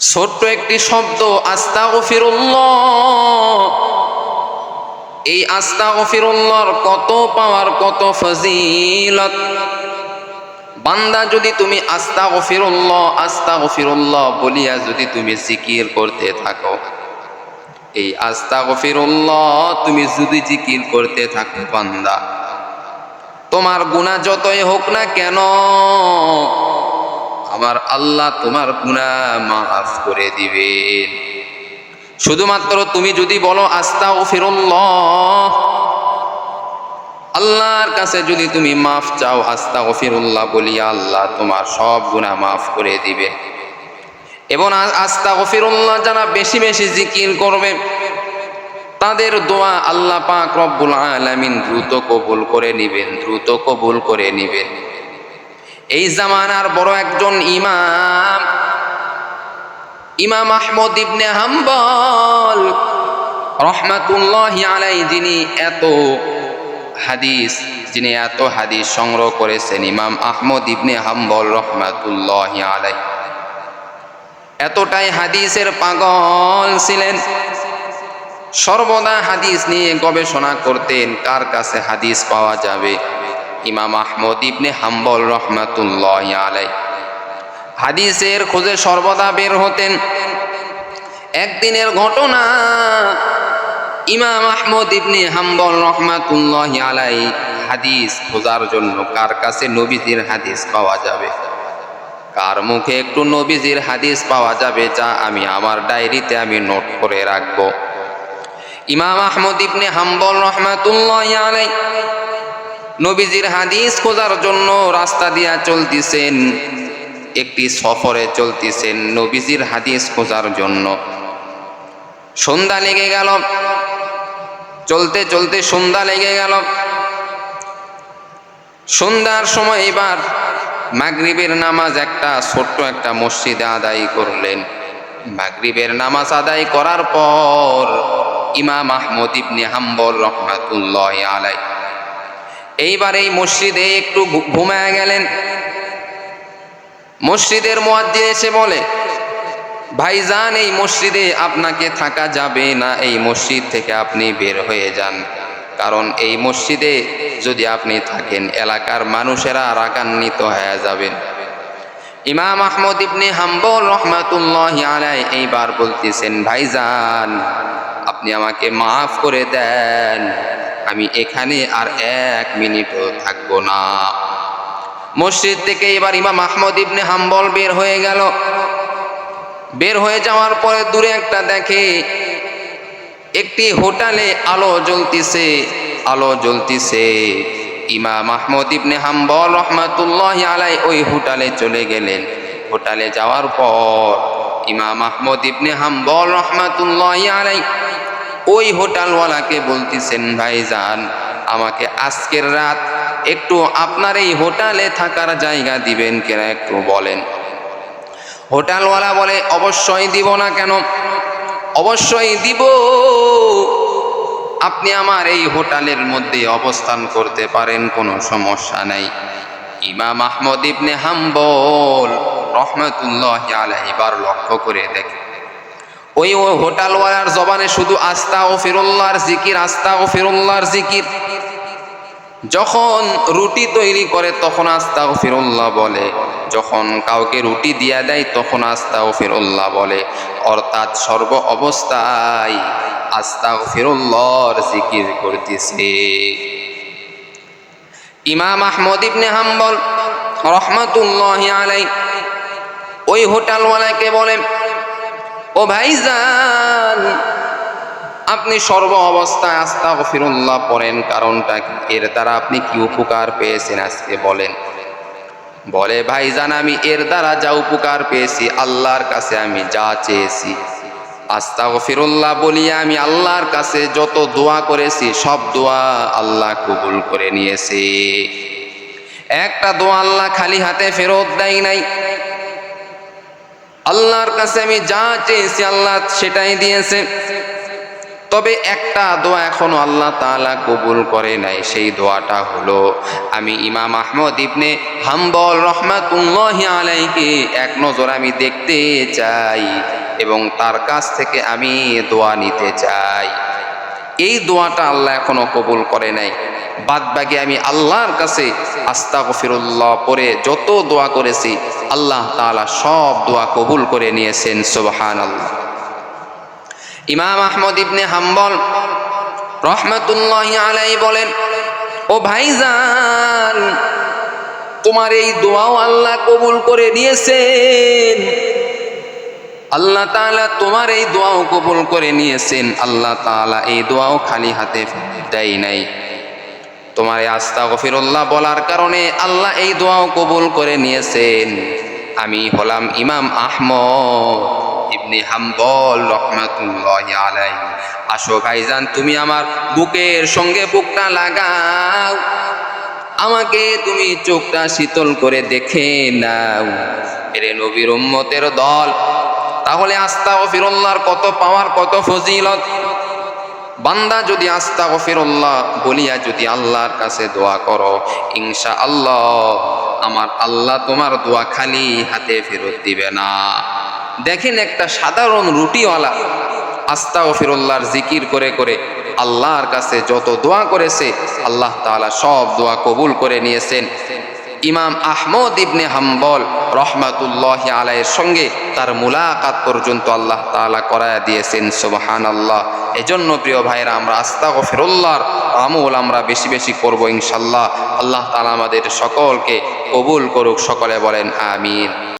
ছোট্ট একটি শব্দ আস্তা এই আস্তা গফিরুল্লাহর কত পাওয়ার, কত ফজিলত। বান্দা যদি তুমি আস্তা গফিরুল্লাহ আস্তা গফিরুল্লাহ বলিয়া যদি তুমি জিকির করতে থাকো, এই আস্তা গফিরুল্লাহ তুমি যদি জিকির করতে থাকো, বান্দা। তোমার গুণা যতই হোক না কেন আমার আল্লাহ তোমার গুণা মাফ করে দিবেন। শুধুমাত্র তুমি যদি বলো আস্তা ও আল্লাহর কাছে যদি তুমি মাফ চাও আস্তা ও ফিরুল্লাহ বলিয়া আল্লাহ তোমার সব গুণা মাফ করে দিবে এবং আস্তা ও ফিরুল্লাহ যারা বেশি বেশি জিকির করবে, তাদের দোয়া আল্লাহ পাক রব্বুল আলামিন দ্রুত কবুল করে নিবেন, দ্রুত কবুল করে নিবেন। এই জামানার বড় একজন ইমাম ইমাম আহমদ ইবনে হাম্বল, রহমাতুল্লাহ আলাই যিনি এত হাদিস, যিনি এত হাদিস সংগ্রহ করেছেন, ইমাম আহমদ ইবনে হাম্বল রহমাতুল্লাহ আলাই এতটাই হাদিসের পাগল ছিলেন। সর্বদা হাদিস নিয়ে গবেষণা করতেন, কার কাছে হাদিস পাওয়া যাবে? ইমাম আহমদ ইবনে হাম্বল রহমাতুল্লাহ আলাই হাদিসের খোঁজে সর্বদা বের হতেন। একদিনের ঘটনা ইমাম আহমদ ইবনে হাম্বল রহমাতুল্লাহ আলাই হাদিস খোঁজার জন্য কার কাছে নবীজির হাদিস পাওয়া যাবে? কার মুখে একটু নবীজির হাদিস পাওয়া যাবে যা আমি আমার ডায়েরিতে আমি নোট করে রাখব? ইমাম আহমদ ইবনে হাম্বল রহমাতুল্লাহ আলাই নবীজির হাদিস খোঁজার জন্য রাস্তা দিয়া চলতেছেন, একটি সফরে চলতেছেন নবীজির হাদিস খোঁজার জন্য। সন্ধ্যা লেগে গেল, চলতে চলতে সন্ধ্যা লেগে গেল। সন্ধ্যার সময় এবার মাগরিবের নামাজ একটা ছোট্ট একটা মসজিদে আদায় করলেন। মাগরিবের নামাজ আদায় করার পর ইমাম আহমদ ইবনে হাম্বল রহমাতুল্লাহ আলাই এইবার এই মসজিদে একটু ঘুমায় গেলেন। মসজিদের মোয়াজ্জিন এসে বলে, ভাইজান, এই মসজিদে আপনাকে থাকা যাবে না। এই মসজিদ থেকে আপনি বের হয়ে যান। কারণ এই মসজিদে যদি আপনি থাকেন, এলাকার মানুষেরা রাগান্বিত হয়ে যাবেন। ইমাম আহমদ ইবনে হাম্বল রহমাতুল্লাহ আলাই এইবার বলতেছেন, ভাইজান, আপনি আমাকে মাফ করে দেন। আমি এখানে আর এক মিনিটও থাকব না। মসজিদ থেকে এবার ইমাম আহমদ ইবনে হাম্বল বের হয়ে গেল। বের হয়ে যাওয়ার পরে দূরে একটা দেখে একটি হোটেলে আলো জ্বলতিছে আলো জ্বলতিছে। ইমাম আহমদ ইবনে হাম্বল রহমাতুল্লাহ আলাই ওই হোটেলে চলে গেলেন। হোটেলে যাওয়ার পর ইমাম আহমদ ইবনে হাম্বল রহমাতুল্লাহ আলাই ওই হোটেলওয়ালাকে বলতেছেন, ভাইজান, আমাকে আজকের রাত একটু আপনার এই হোটেলে থাকার জায়গা দিবেন কিনা একটু বলেন? হোটেলওয়ালা বলে, অবশ্যই দিব না কেন? অবশ্যই দিব। আপনি আমার এই হোটেলের মধ্যে অবস্থান করতে পারেন, কোনো সমস্যা নাই। ইমাম আহমদ ইবনে হাম্বল রহমতুল্লাহ আলাইবার লক্ষ্য করে দেখে। ওই হোটেলওয়ালার জবানে শুধু আস্তা ও ফিরুল্লাহর জিকির আস্তা ও ফিরুল্লাহর জিকির। যখন রুটি তৈরি করে তখন আস্তা ও ফিরুল্লাহ বলে। যখন কাউকে রুটি দিয়া দেয় তখন আস্তা ও ফিরুল্লাহ বলে। অর্থাৎ সর্ব অবস্থায় আস্তা ও ফিরুল্লাহর জিকির করতেছে। ইমাম আহমদ ইবনে হাম্বল রহমাতুল্লাহ আলাই ওই হোটেলওয়ালাকে বলেন ও ভাইজান, আপনি সর্ব অবস্থায় আস্তা ফিরুল্লাহ পড়েন, কারণটা এর দ্বারা আপনি কি উপকার পেয়েছেন আজকে বলেন? বলে, ভাইজান, আমি এর দ্বারা যা উপকার পেয়েছি, আল্লাহর কাছে আমি যা চেয়েছি। আস্তা ফিরুল্লাহ বলিয়া আমি আল্লাহর কাছে যত দোয়া করেছি, সব দোয়া আল্লাহ কবুল করে নিয়েছে। একটা দোয়া আল্লাহ খালি হাতে ফেরত দেয় নাই। আল্লাহর কাছে আমি যা চেয়েছি আল্লাহ সেটাই দিয়েছে। তবে একটা দোয়া এখনও আল্লাহ তাআলা কবুল করে নাই, সেই দোয়াটা হলো, আমি ইমাম আহমদ ইবনে হাম্বল রহমাতুল্লাহি আলাইকে এক নজর আমি দেখতে চাই এবং তার কাছ থেকে আমি দোয়া নিতে চাই। এই দোয়াটা আল্লাহ এখনও কবুল করে নাই। বাদ বাকি আমি আল্লাহর কাছে আস্তা গফিরুল্লাহ পরে যত দোয়া করেছি আল্লাহ তাআলা সব দোয়া কবুল করে নিয়েছেন সুবহান আল্লাহ ইমাম আহমদ ইবনে হাম্বল রহমতুল্লাহ আলাই বলেন, ও ভাইজান, তোমার এই দোয়াও আল্লাহ কবুল করে নিয়েছেন। আল্লাহ তাআলা তোমার এই দোয়াও কবুল করে নিয়েছেন। আল্লাহ তাআলা এই দোয়াও খালি হাতে দেয় নাই। তোমার এই আস্তা গফিরুল্লাহ বলার কারণে আল্লাহ এই দোয়াও কবুল করে নিয়েছেন। আমি হলাম ইমাম আহমদ ইবনে হাম্বল রহমাতুল্লাহ আলাই আসো ভাইজান, তুমি আমার বুকের সঙ্গে বুকটা লাগাও। আমাকে তুমি চোখটা শীতল করে দেখে নাও। এরে নবীর উম্মতের দল, তাহলে আস্তা ও ফিরল্লাহর কত পাওয়ার, কত ফজিলত? বান্দা যদি আস্তা গফিরুল্লাহ বলিয়া যদি আল্লাহর কাছে দোয়া করো ইনশা আল্লাহ আমার আল্লাহ তোমার দোয়া খালি হাতে ফেরত দিবে না। দেখেন একটা সাধারণ রুটিওয়ালা আস্তা গফিরুল্লাহর জিকির করে করে আল্লাহর কাছে যত দোয়া করেছে, আল্লাহ তাআলা সব দোয়া কবুল করে নিয়েছেন। ইমাম আহমদ ইবনে হাম্বল রহমাতুল্লাহ আলাইয়ের সঙ্গে তার মুলাকাত পর্যন্ত আল্লাহ তালা করায় দিয়েছেন সোবাহান আল্লাহ এজন্য প্রিয় ভাইরা আমরা আস্তা ও গফিরুল্লাহর আমল আমরা বেশি বেশি করব ইনশাল্লাহ। আল্লাহ তালা আমাদের সকলকে কবুল করুক, সকলে বলেন আমিন।